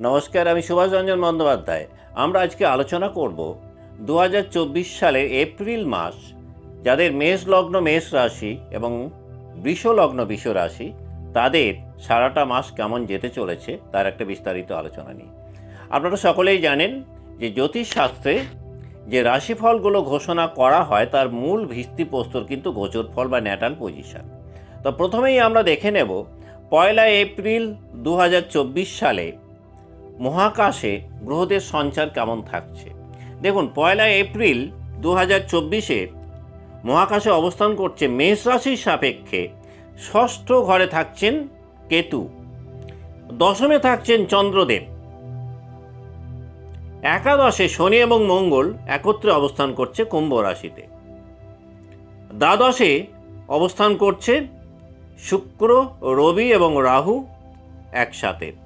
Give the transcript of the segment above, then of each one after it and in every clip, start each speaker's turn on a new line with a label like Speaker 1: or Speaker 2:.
Speaker 1: নমস্কার, আমি সুভাষ রঞ্জন বন্দ্যোপাধ্যায়। আমরা আজকে আলোচনা করব দু হাজার চব্বিশ সালের এপ্রিল মাস, যাদের মেষ লগ্ন মেষ রাশি এবং বৃষ লগ্ন বৃষ রাশি, তাদের সারাটা মাস কেমন যেতে চলেছে তার একটা বিস্তারিত আলোচনা নিই। আপনারা সকলেই জানেন যে জ্যোতিষশাস্ত্রে যে রাশিফলগুলো ঘোষণা করা হয়, তার মূল ভিত্তিপ্রস্তর কিন্তু গোচর ফল বা ন্যাটাল পজিশন। তো প্রথমেই আমরা দেখে নেব, পয়লা এপ্রিল দু হাজার চব্বিশ সালে মহাকাশে গ্রহদের সঞ্চার কেমন থাকছে? দেখুন, পয়লা এপ্রিল দু হাজার চব্বিশে মহাকাশে অবস্থান করছে মেষ রাশির সাপেক্ষে। ষষ্ঠ ঘরে থাকছেন কেতু। দশমে থাকছেন চন্দ্রদেব। একাদশে শনি এবং মঙ্গল একত্রে অবস্থান করছে কুম্ভ রাশিতে। দ্বাদশে অবস্থান করছে শুক্র, রবি এবং রাহু একসাথে।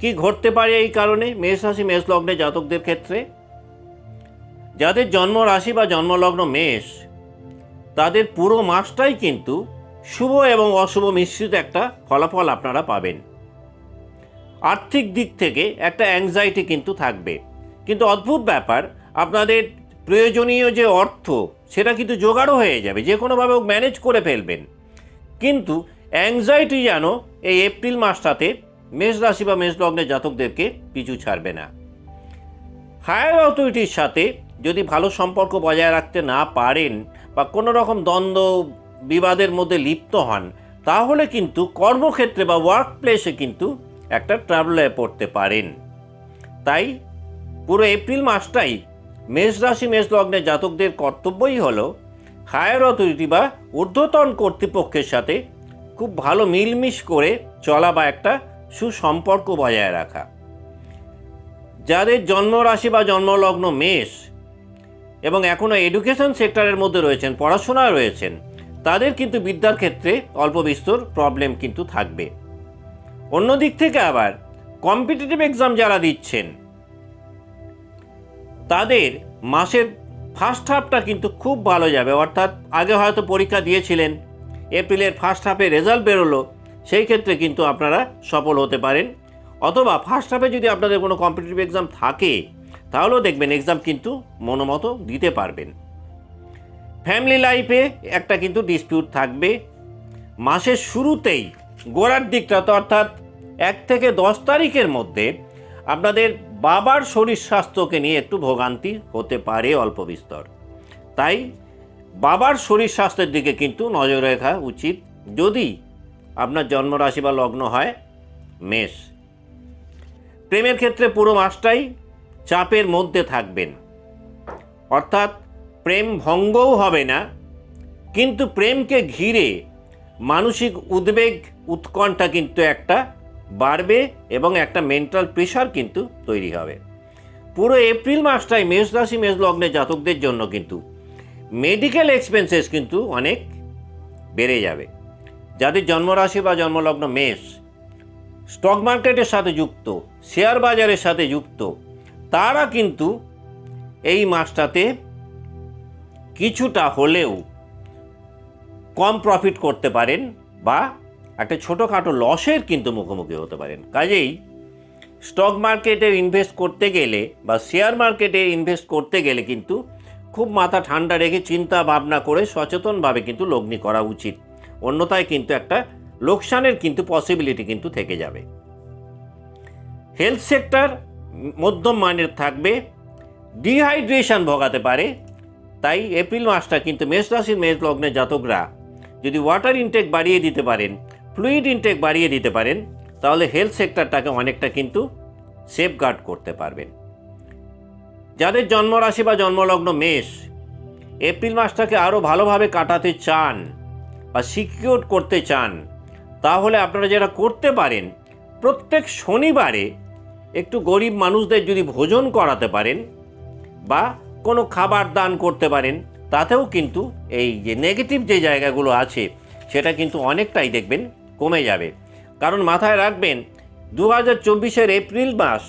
Speaker 1: কি ঘটতে পারে এই কারণে? মেষ রাশি, মেষ লগ্নে জাতকদের ক্ষেত্রে। যাদের জন্ম রাশি বা জন্মলগ্ন মেষ, তাদের পুরো মাসটাই কিন্তু শুভ এবং অশুভ মিশ্রিত একটা ফলাফল আপনারা পাবেন। আর্থিক দিক থেকে একটা অ্যাংজাইটি কিন্তু থাকবে। কিন্তু অদ্ভুত ব্যাপার, আপনাদের প্রয়োজনীয় যে অর্থ, সেটা কিন্তু জোগাড়ও হয়ে যাবে, যে কোনোভাবে ম্যানেজ করে ফেলবেন। কিন্তু অ্যাংজাইটি যেন এই এপ্রিল মাসটাতে মেষ রাশি বা মেষ লগ্নের জাতকদেরকে পিছু ছাড়বে না। হায়ার অথরিটির সাথে যদি ভালো সম্পর্ক বজায় রাখতে না পারেন বা কোনো রকম দ্বন্দ্ব, বিবাদের মধ্যে লিপ্ত হন, তাহলে কিন্তু কর্মক্ষেত্রে বা ওয়ার্ক প্লেসে কিন্তু একটা ট্রাভেলে পড়তে পারেন। তাই পুরো এপ্রিল মাসটাই মেষ রাশি, মেষ লগ্নের জাতকদের কর্তব্যই হলো হায়ার অথরিটি বা ঊর্ধ্বতন কর্তৃপক্ষের সাথে খুব ভালো মিলমিশ করে চলা বা একটা সুসম্পর্ক বজায় রাখা। যাদের জন্মরাশি বা জন্মলগ্ন মেষ এবং এখনও এডুকেশন সেক্টরের মধ্যে রয়েছেন, পড়াশোনায় রয়েছেন, তাদের কিন্তু বিদ্যার ক্ষেত্রে অল্প বিস্তর প্রবলেম কিন্তু থাকবে। অন্য দিক থেকে আবার কম্পিটিটিভ এক্সাম যারা দিচ্ছেন, তাদের মাসের ফার্স্ট হাফটা কিন্তু খুব ভালো যাবে। অর্থাৎ আগে হয়তো পরীক্ষা দিয়েছিলেন, এপ্রিলের ফার্স্ট হাফে রেজাল্ট বেরোলো সেই ক্ষেত্রে কিন্তু আপনারা সফল হতে পারেন। অথবা ফার্স্ট হাফে যদি আপনাদের কোনো কম্পিটিটিভ এক্সাম থাকে, তাহলেও দেখবেন এক্সাম কিন্তু মনোমতো দিতে পারবেন। ফ্যামিলি লাইফে একটা কিন্তু ডিসপিউট থাকবে। মাসের শুরুতেই গোড়ার দিকটা তো অর্থাৎ এক থেকে দশ তারিখের মধ্যে আপনাদের বাবার শরীর স্বাস্থ্যকে নিয়ে একটু ভোগান্তি হতে পারে অল্প বিস্তর। তাই বাবার শরীর স্বাস্থ্যের দিকে কিন্তু নজর রাখা উচিত। যদি আপনার জন্মরাশি বা লগ্ন হয় মেষ। প্রেমের ক্ষেত্রে পুরো মাসটাই চাপের মধ্যে থাকবেন। অর্থাৎ প্রেম ভঙ্গও হবে না, কিন্তু প্রেমকে ঘিরে মানসিক উদ্বেগ, উৎকণ্ঠা কিন্তু একটা বাড়বে এবং একটা মেন্টাল প্রেশার কিন্তু তৈরি হবে। পুরো এপ্রিল মাসটাই মেষ রাশি, মেষ লগ্নের জাতকদের জন্য কিন্তু মেডিকেল এক্সপেন্সেস কিন্তু অনেক বেড়ে যাবে। যাদের জন্মরাশি বা জন্মলগ্ন মেষ স্টক মার্কেটের সাথে যুক্ত শেয়ার বাজারের সাথে যুক্ত, তারা কিন্তু এই মাসটাতে কিছুটা হলেও কম প্রফিট করতে পারেন বা একটা ছোটোখাটো লসের কিন্তু মুখোমুখি হতে পারেন। কাজেই স্টক মার্কেটে ইনভেস্ট করতে গেলে বা শেয়ার মার্কেটে ইনভেস্ট করতে গেলে কিন্তু খুব মাথা ঠান্ডা রেখে চিন্তা ভাবনা করে সচেতনভাবে কিন্তু লগ্নি করা উচিত। অন্যথায় কিন্তু একটা লোকসানের কিন্তু পসিবিলিটি কিন্তু থেকে যাবে। হেলথ সেক্টর মধ্যম মানের থাকবে ডিহাইড্রেশন ভোগাতে পারে, তাই এপ্রিল মাসটা কিন্তু মেষ রাশির মেষ লগ্নের জাতকরা যদি ওয়াটার ইনটেক বাড়িয়ে দিতে পারেন ফ্লুইড ইনটেক বাড়িয়ে দিতে পারেন, তাহলে হেলথ সেক্টরটাকে অনেকটা কিন্তু সেফগার্ড করতে পারবেন। যাদের জন্মরাশি বা জন্মলগ্ন মেষ এপ্রিল মাসটাকে আরও ভালোভাবে কাটাতে চান বা সিকিউর করতে চান, তাহলে আপনারা যেটা করতে পারেন, প্রত্যেক শনিবারে একটু গরিব মানুষদের যদি ভোজন করাতে পারেন বা কোনো খাবার দান করতে পারেন, তাতেও কিন্তু এই যে নেগেটিভ যে জায়গাগুলো আছে, সেটা কিন্তু অনেকটাই দেখবেন কমে যাবে। কারণ মাথায় রাখবেন দু হাজার চব্বিশের এপ্রিল মাস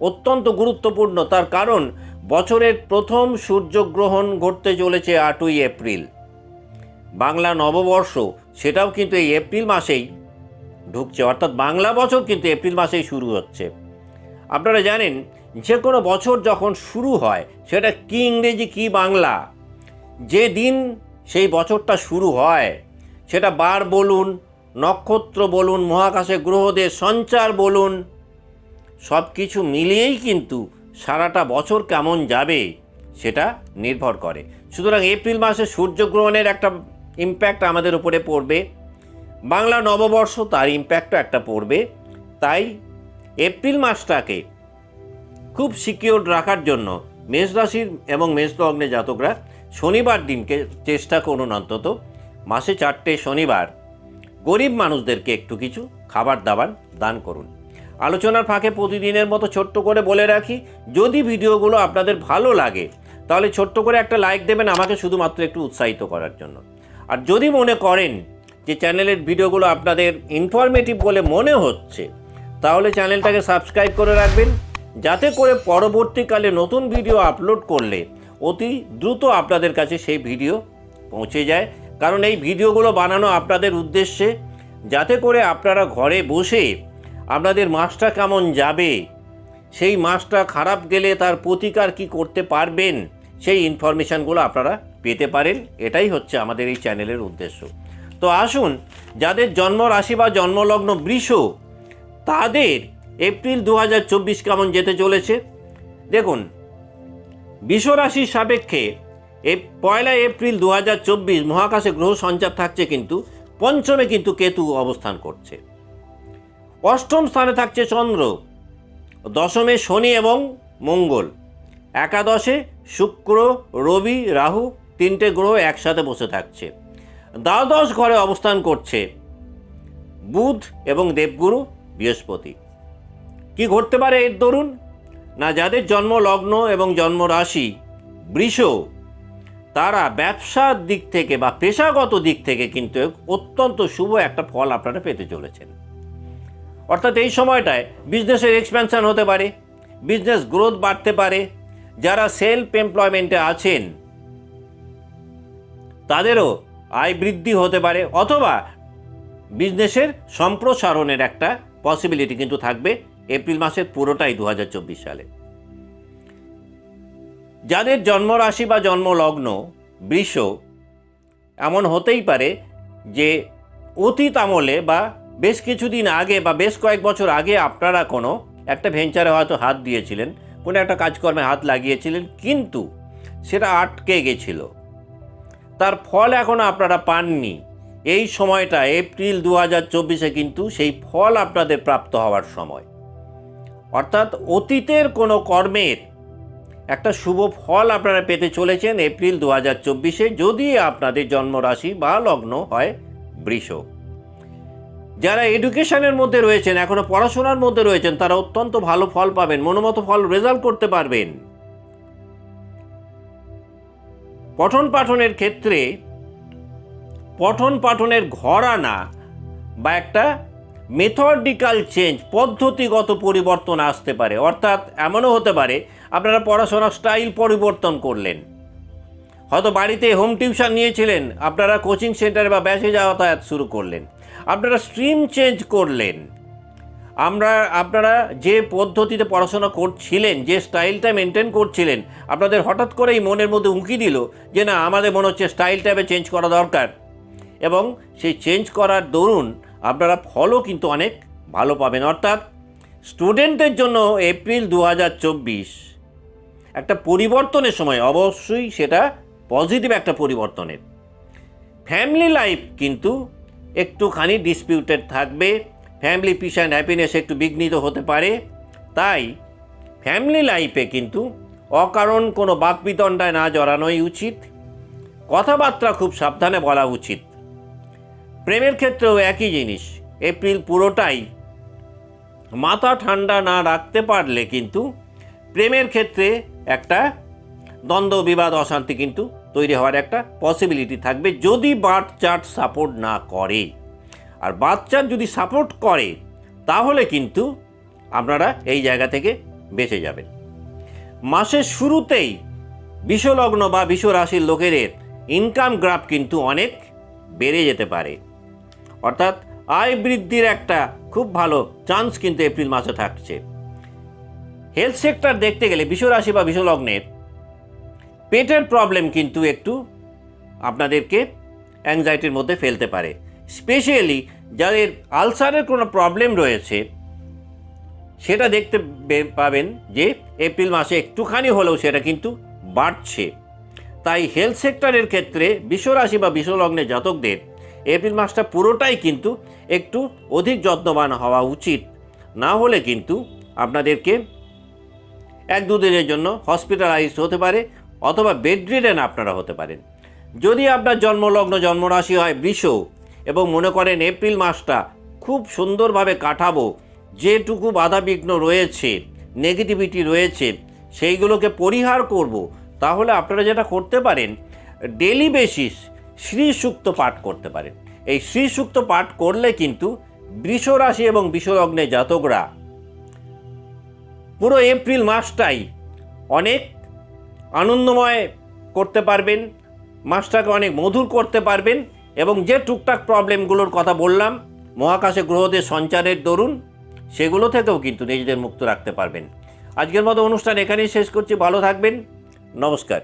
Speaker 1: অত্যন্ত গুরুত্বপূর্ণ, তার কারণ বছরের প্রথম সূর্যগ্রহণ ঘটতে চলেছে আটই এপ্রিল। বাংলা নববর্ষ, সেটাও কিন্তু এই এপ্রিল মাসেই ঢুকছে, অর্থাৎ বাংলা বছর কিন্তু এপ্রিল মাসেই শুরু হচ্ছে। আপনারা জানেন, যে কোনো বছর যখন শুরু হয়, সেটা কি ইংরেজি, কি বাংলা, যে দিন সেই বছরটা শুরু হয়, সেটা বার বলুন, নক্ষত্র বলুন, মহাকাশে গ্রহদের সঞ্চার বলুন, সব কিছু মিলিয়েই কিন্তু সারাটা বছর কেমন যাবে, সেটা নির্ভর করে। সুতরাং এপ্রিল মাসে সূর্যগ্রহণের একটা ইম্প্যাক্ট আমাদের উপরে পড়বে। বাংলা নববর্ষ তার ইম্প্যাক্টও একটা পড়বে। তাই এপ্রিল মাসটাকে খুব সিকিওর রাখার জন্য মেষ রাশির এবং মেষ জাতকরা শনিবার দিনকে চেষ্টা করুন অন্তত। মাসে চারটে শনিবার গরিব মানুষদেরকে একটু কিছু খাবার দাবার দান করুন। আলোচনার ফাঁকে প্রতিদিনের মতো ছোট্ট করে বলে রাখি, যদি ভিডিওগুলো আপনাদের ভালো লাগে, তাহলে ছোট্ট করে একটা লাইক দেবেন আমাকে শুধুমাত্র একটু উৎসাহিত করার জন্য। আর যদি মনে করেন যে চ্যানেলের ভিডিওগুলো আপনাদের ইনফরমেটিভ বলে মনে হচ্ছে, তাহলে চ্যানেলটাকে সাবস্ক্রাইব করে রাখবেন, যাতে করে পরবর্তীকালে নতুন ভিডিও আপলোড করলে অতি দ্রুত আপনাদের কাছে সেই ভিডিও পৌঁছে যায়। কারণ এই ভিডিওগুলো বানানো আপনাদের উদ্দেশ্যে, যাতে করে আপনারা ঘরে বসে আপনাদের মাসটা কেমন যাবে, সেই মাসটা খারাপ গেলে তার প্রতিকার কি করতে পারবেন, সেই ইনফরমেশানগুলো আপনারা পেতে পারেন, এটাই হচ্ছে আমাদের এই চ্যানেলের উদ্দেশ্য। তো আসুন, যাদের জন্ম রাশি বা জন্মলগ্ন বৃষ, তাদের এপ্রিল দু হাজার চব্বিশ কেমন যেতে চলেছে? দেখুন, বৃষ রাশির সাপেক্ষে এ পয়লা এপ্রিল দু হাজার চব্বিশ মহাকাশে গ্রহ সঞ্চার থাকছে কিন্তু, পঞ্চমে কিন্তু কেতু অবস্থান করছে। অষ্টম স্থানে থাকছে চন্দ্র, দশমে শনি এবং মঙ্গল, একাদশে শুক্র, রবি, রাহু তিনটে গ্রহ একসাথে বসে থাকছে। দ্বাদশ ঘরে অবস্থান করছে বুধ এবং দেবগুরু বৃহস্পতি। কি ঘটতে পারে এর দরুন? না যাদের জন্ম লগ্ন এবং জন্ম রাশি বৃষ, তারা ব্যবসার দিক থেকে বা পেশাগত দিক থেকে কিন্তু অত্যন্ত শুভ একটা ফল আপনারা পেতে চলেছেন। অর্থাৎ এই সময়টায় বিজনেসের এক্সপ্যানশন হতে পারে বিজনেস গ্রোথ বাড়তে পারে। যারা সেলফ এমপ্লয়মেন্টে আছেন তাদেরও আয় বৃদ্ধি হতে পারে অথবা বিজনেসের সম্প্রসারণের একটা পসিবিলিটি কিন্তু থাকবে এপ্রিল মাসের পুরোটাই দু হাজার চব্বিশ সালে। যাদের জন্মরাশি বা জন্মলগ্ন বৃষ, এমন হতেই পারে যে অতীত আমলে বা বেশ কিছুদিন আগে বা বেশ কয়েক বছর আগে আপনারা কোনো একটা ভেঞ্চারে হয়তো হাত দিয়েছিলেন, কোনো একটা কাজকর্মে হাত লাগিয়েছিলেন, কিন্তু সেটা আটকে গেছিল। তার ফল এখনও আপনারা পাননি। এই সময়টা, এপ্রিল দু হাজার চব্বিশে কিন্তু সেই ফল আপনাদের প্রাপ্ত হওয়ার সময়। অর্থাৎ অতীতের কোনো কর্মের একটা শুভ ফল আপনারা পেতে চলেছেন এপ্রিল দু হাজার চব্বিশে, যদি আপনাদের জন্মরাশি বা লগ্ন হয় বৃষ। যারা এডুকেশনের মধ্যে রয়েছেন, এখনও পড়াশোনার মধ্যে রয়েছেন, তারা অত্যন্ত ভালো ফল পাবেন, মনোমতো ফল রেজাল্ট করতে পারবেন। পঠন পাঠনের ক্ষেত্রে পঠন পাঠনের ঘরানা বা একটা মেথডিক্যাল চেঞ্জ পদ্ধতিগত পরিবর্তন আসতে পারে। অর্থাৎ এমনও হতে পারে, আপনারা পড়াশোনার স্টাইল পরিবর্তন করলেন। হয়তো বাড়িতে হোম টিউশন নিয়েছিলেন, আপনারা কোচিং সেন্টারে বা ব্যাচে যাতায়াত শুরু করলেন। আপনারা স্ট্রিম চেঞ্জ করলেন। আমরা, আপনারা যে পদ্ধতিতে পড়াশোনা করছিলেন, যে স্টাইলটা মেনটেন করছিলেন, আপনাদের হঠাৎ করেই মনের মধ্যে উঁকি দিল যে না, আমাদের মনে হচ্ছে স্টাইলটা এবার চেঞ্জ করা দরকার। এবং সেই চেঞ্জ করার দরুন আপনারা ফলও কিন্তু অনেক ভালো পাবেন। অর্থাৎ স্টুডেন্টদের জন্য এপ্রিল দু হাজার চব্বিশ একটা পরিবর্তনের সময়, অবশ্যই সেটা পজিটিভ একটা পরিবর্তনের। ফ্যামিলি লাইফ কিন্তু একটুখানি ডিসপিউটেড থাকবে। ফ্যামিলি পিস অ্যান্ড হ্যাপিনেস একটু বিঘ্নিত হতে পারে। তাই ফ্যামিলি লাইফে কিন্তু অকারণ কোনো বাকবিতণ্ডায় না জড়ানোই উচিত। কথাবার্তা খুব সাবধানে বলা উচিত। প্রেমের ক্ষেত্রেও একই জিনিস এপ্রিল পুরোটাই মাথা ঠান্ডা না রাখতে পারলে কিন্তু প্রেমের ক্ষেত্রে একটা দ্বন্দ্ব, বিবাদ, অশান্তি কিন্তু তৈরি হওয়ার একটা পসিবিলিটি থাকবে যদি বার্থ চার্ট সাপোর্ট না করে। আর বাচ্চার যদি সাপোর্ট করে, তাহলে কিন্তু আপনারা এই জায়গা থেকে বেঁচে যাবেন। মাসের শুরুতেই বিশ্বলগ্ন বা বিশ্ব রাশির লোকেদের ইনকাম গ্রাফ কিন্তু অনেক বেড়ে যেতে পারে। অর্থাৎ আয় বৃদ্ধির একটা খুব ভালো চান্স কিন্তু এপ্রিল মাসে থাকছে। হেলথ সেক্টর দেখতে গেলে বিশ্বরাশি বা বিশ্বলগ্নের পেটের প্রবলেম কিন্তু একটু আপনাদেরকে অ্যাংজাইটির মধ্যে ফেলতে পারে। স্পেশালি যাদের আলসারের কোনো প্রবলেম রয়েছে, সেটা দেখতে পাবেন যে এপ্রিল মাসে একটুখানি হলেও সেটা কিন্তু বাড়ছে। তাই হেলথ সেক্টরের ক্ষেত্রে বিশ্বরাশি বা বিশ্বলগ্নের জাতকদের এপ্রিল মাসটা পুরোটাই কিন্তু একটু অধিক যত্নবান হওয়া উচিত। না হলে কিন্তু আপনাদেরকে এক দুদিনের জন্য হসপিটালাইজড হতে পারে অথবা বেড রিডেন আপনারা হতে পারেন। যদি আপনার জন্মলগ্ন জন্মরাশি হয় বৃষ এবং মনে করেন এপ্রিল মাসটা খুব সুন্দরভাবে কাটাবো। যেটুকু বাধাবিঘ্ন রয়েছে নেগেটিভিটি রয়েছে, সেইগুলোকে পরিহার করব। তাহলে আপনারা যেটা করতে পারেন ডেলি বেসিস শ্রী সুক্ত পাঠ করতে পারেন। এই শ্রী সুক্ত পাঠ করলে কিন্তু বৃষ রাশি এবং বিষলগ্নে জাতকরা পুরো এপ্রিল মাসটাই অনেক আনন্দময় করতে পারবেন, মাসটাকে অনেক মধুর করতে পারবেন এবং যে টুকটাক প্রবলেমগুলোর কথা বললাম, মহাকাশে গ্রহদের সঞ্চারের দরুন, সেগুলো থেকেও কিন্তু নিজেদের মুক্ত রাখতে পারবেন। আজকের মতো অনুষ্ঠান এখানেই শেষ করছি, ভালো থাকবেন, নমস্কার।